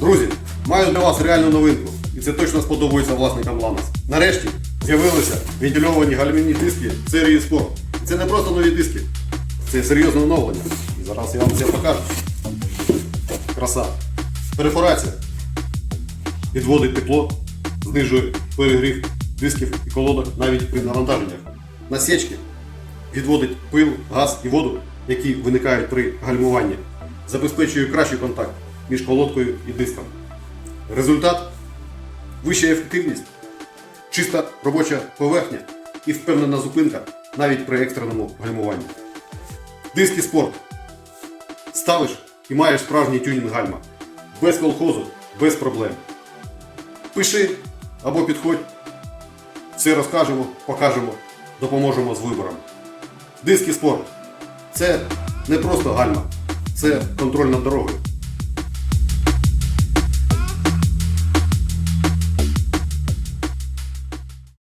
Маю для вас реальну новинку, і це точно сподобається власникам Ланос. Нарешті з'явилися вентильовані гальмівні диски серії Sport. Це не просто нові диски, це серйозне оновлення. І зараз я вам це покажу. Краса. Перфорація. Відводить тепло, знижує перегрів дисків і колодок навіть при навантаженнях. Насічки відводить пил, газ і воду, які виникають при гальмуванні, забезпечує кращий контакт між колодкою і диском. Результат вища ефективність, чиста робоча поверхня і впевнена зупинка навіть при екстреному гальмуванні. Диски спорт. Ставиш і маєш справжній тюнінг гальма. Без колхозу, без проблем. Пиши або підходь. Все розкажемо, покажемо, допоможемо з вибором. Диски спорт. Це не просто гальма, це контроль над дорогою.